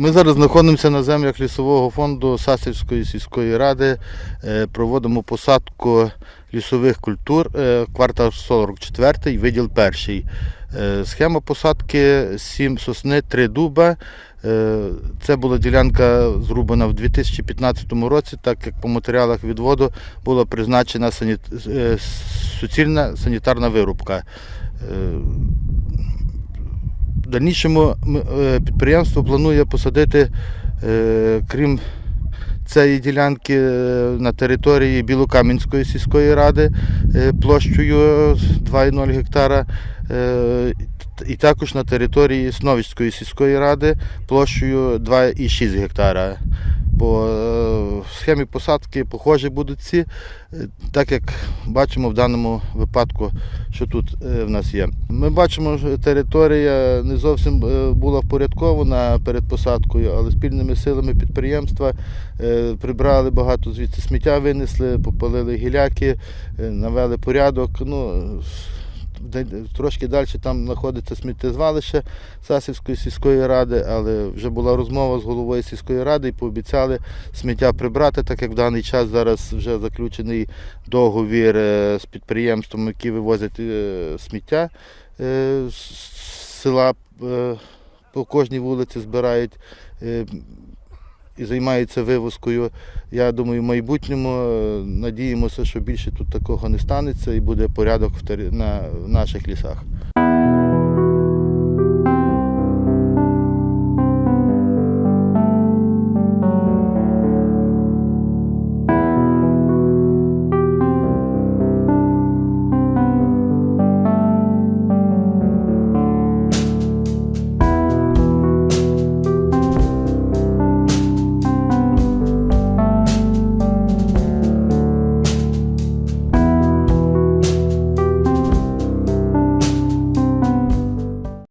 Ми зараз знаходимося на землях лісового фонду Сасівської сільської ради. Е, Проводимо посадку лісових культур, е, квартал 44, виділ перший. Е, Схема посадки 7 сосни, 3 дуба. Це була ділянка зрубана в 2015 році, так як по матеріалах відводу була призначена суцільна санітарна вирубка. В дальнішому е, підприємство планує посадити, е, крім цієї ділянки е, на території Білокам'янської сільської ради площею 2,0 гектара. І також на території Сновицької сільської ради площею 2,6 гектара. По е, схемі посадки похожі будуть ці, е, так як бачимо в даному випадку, що тут е, в нас є. Ми бачимо, що територія не зовсім е, була впорядкована перед посадкою, але спільними силами підприємства прибрали багато звідси сміття, винесли, попалили гіляки, навели порядок. Ну, Трошки далі там знаходиться сміттєзвалище Сасівської сільської ради, але вже була розмова з головою сільської ради і пообіцяли сміття прибрати, так як в даний час зараз вже заключений договір е, з підприємством, які вивозять е, сміття е, з села по кожній вулиці збирають і займаються вивозкою. Я думаю, в майбутньому е, надіємося, що більше тут такого не станеться і буде порядок на наших лісах.